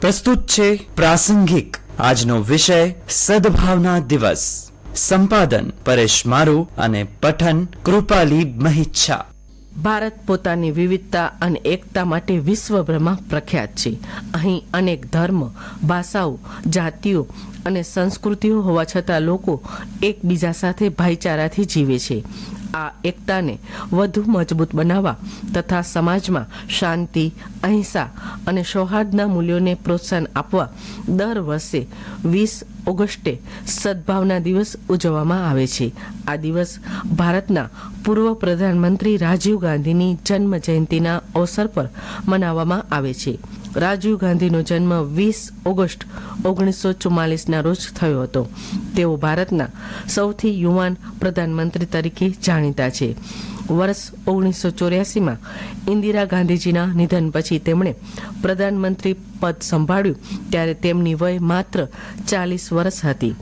પ્રસ્તુત છે પ્રાસંગિક. આજનો વિષય સદભાવના દિવસ. સંપાદન, પરેશ મારુ અને પઠન કૃપાલી મહિચ્છા. ભારત પોતાની વિવિધતા અને એકતા માટે વિશ્વભરમાં પ્રખ્યાત છે. અહીં અનેક ધર્મ, ભાષાઓ, જાતિઓ અને સંસ્કૃતિઓ હોવા છતાં લોકો એકબીજા સાથે ભાઈચારાથી જીવે છે. આ એકતાને વધુ મજબૂત બનાવવા તથા સમાજમાં શાંતિ, અહિંસા અને સૌહાર્દના મૂલ્યોને પ્રોત્સાહન આપવા દર વર્ષે વીસ ઓગસ્ટે સદભાવના દિવસ ઉજવવામાં આવે છે. આ દિવસ ભારતના પૂર્વ પ્રધાનમંત્રી રાજીવ ગાંધીની જન્મ જયંતિના અવસર પર મનાવવામાં આવે છે. રાજીવ ગાંધીનો જન્મ વીસ ઓગસ્ટ ઓગણીસો ચુમ્માલીસના રોજ થયો હતો. તેઓ ભારતના સૌથી યુવાન પ્રધાનમંત્રી તરીકે જાણીતા છે. વર્ષ ઓગણીસો ચોર્યાસીમાં ઇન્દિરા ગાંધીજીના નિધન પછી તેમણે પ્રધાનમંત્રી પદ સંભાળ્યું ત્યારે તેમની વય માત્ર ચાલીસ વર્ષ હતી.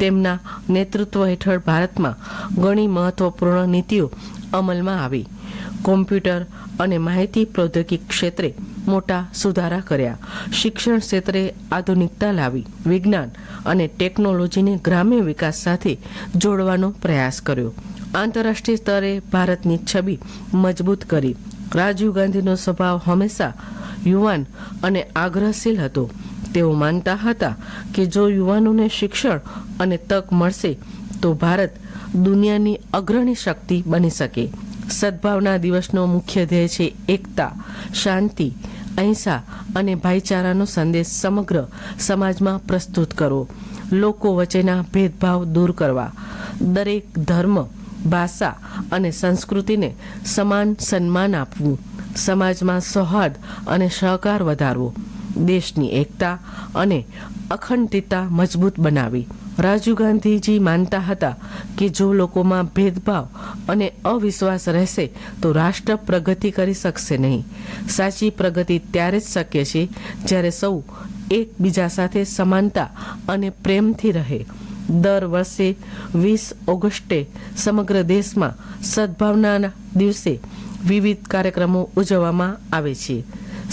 તેમના નેતૃત્વ હેઠળ ભારતમાં ઘણી મહત્વપૂર્ણ નીતિઓ અમલમાં આવી. કોમ્પ્યુટર અને માહિતી પ્રૌદ્યોગિક ક્ષેત્રે મોટા સુધારા કર્યા. શિક્ષણ ક્ષેત્રે આધુનિકતા લાવી, વિજ્ઞાન અને ટેકનોલોજીને ગ્રામ્ય વિકાસ સાથે જોડવાનો પ્રયાસ કર્યો. આંતરરાષ્ટ્રીય સ્તરે ભારતની છબી મજબૂત કરી. રાજીવ ગાંધીનો સ્વભાવ હંમેશા યુવાન અને આગ્રહશીલ હતો. તેઓ માનતા હતા કે જો યુવાનોને શિક્ષણ અને તક મળશે, તો ભારત દુનિયાની અગ્રણી શક્તિ બની શકે. સદભાવના દિવસનો મુખ્ય ધ્યેય છે એકતા, શાંતિ, અહિંસા અને ભાઈચારાનો સંદેશ સમગ્ર સમાજમાં પ્રસ્તુત કરવો લોકો વચ્ચેના ભેદભાવ દૂર કરવા. દરેક ધર્મ, ભાષા અને સંસ્કૃતિને સમાન સન્માન આપવું. સમાજમાં સૌહાર્દ અને સહકાર વધારવો, દેશની એકતા અને અખંડિતતા મજબૂત બનાવી. રાજીવ ગાંધીજી માનતા હતા કે જો લોકોમાં ભેદભાવ અને અવિશ્વાસ રહેશે, તો રાષ્ટ્ર પ્રગતિ કરી શકશે નહીં. સાચી પ્રગતિ ત્યારે જ શક્ય છે જ્યારે સૌ એકબીજા સાથે સમાનતા અને પ્રેમથી રહે. દર વર્ષે વીસ ઓગસ્ટે સમગ્ર દેશમાં સદભાવનાના દિવસે વિવિધ કાર્યક્રમો ઉજવવામાં આવે છે.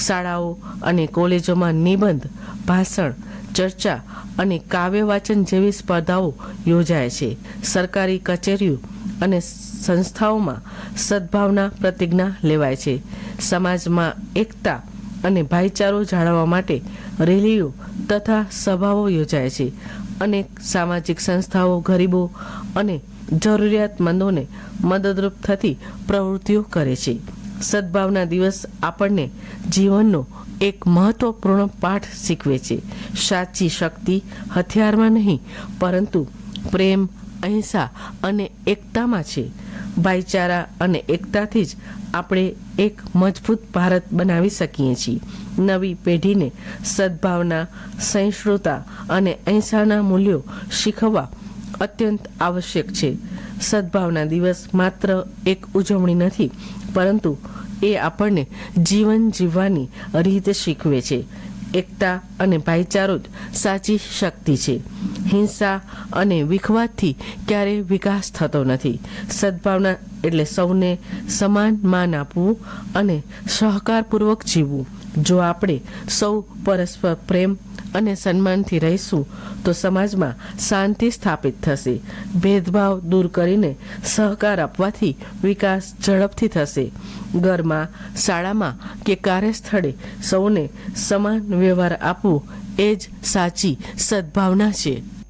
શાળાઓ અને કોલેજોમાં નિબંધ, ભાષણ, ચર્ચા અને કાવ્ય વાચન જેવી સ્પર્ધાઓ યોજાય છે. સરકારી કચેરીઓ અને સંસ્થાઓમાં સદભાવના પ્રતિજ્ઞા લેવાય છે. સમાજમાં એકતા અને ભાઈચારો જાળવવા માટે રેલીઓ તથા સભાઓ યોજાય છે. અનેક સામાજિક સંસ્થાઓ, ગરીબો અને જરૂરિયાતમંદોને મદદરૂપ થતી પ્રવૃત્તિઓ કરે છે. સદભાવના દિવસ આપણને જીવનનો એક મહત્વપૂર્ણ પાઠ શીખવે છે. સાચી શક્તિ હથિયારમાં નહીં, પરંતુ પ્રેમ, અહિંસા અને એકતામાં છે. ભાઈચારા અને એકતાથી જ આપણે એક મજબૂત ભારત બનાવી શકીએ છીએ. નવી પેઢીને સદભાવના, સહિષ્ણુતા અને અહિંસાના મૂલ્યો શીખવવા અત્યંત આવશ્યક છે. સદભાવના દિવસ માત્ર એક ઉજવણી નથી, પરંતુ એ આપણને જીવન જીવવાની રીત શીખવે છે. એકતા અને ભાઈચારો જ સાચી શક્તિ છે. હિંસા અને વિખવાદથી ક્યારેય વિકાસ થતો નથી. સદભાવના એટલે સૌને સમાન માન આપવું અને સહકારપૂર્વક જીવવું. જો આપણે સૌ પરસ્પર પ્રેમ અને સન્માનથી રહીશું, તો સમાજમાં શાંતિ સ્થાપિત થશે. ભેદભાવ દૂર કરીને સહકાર આપવાથી વિકાસ ઝડપથી થશે. ઘરમાં, શાળામાં કે કાર્યસ્થળે સૌને સમાન વ્યવહાર આપવો એ જ સાચી સદભાવના છે.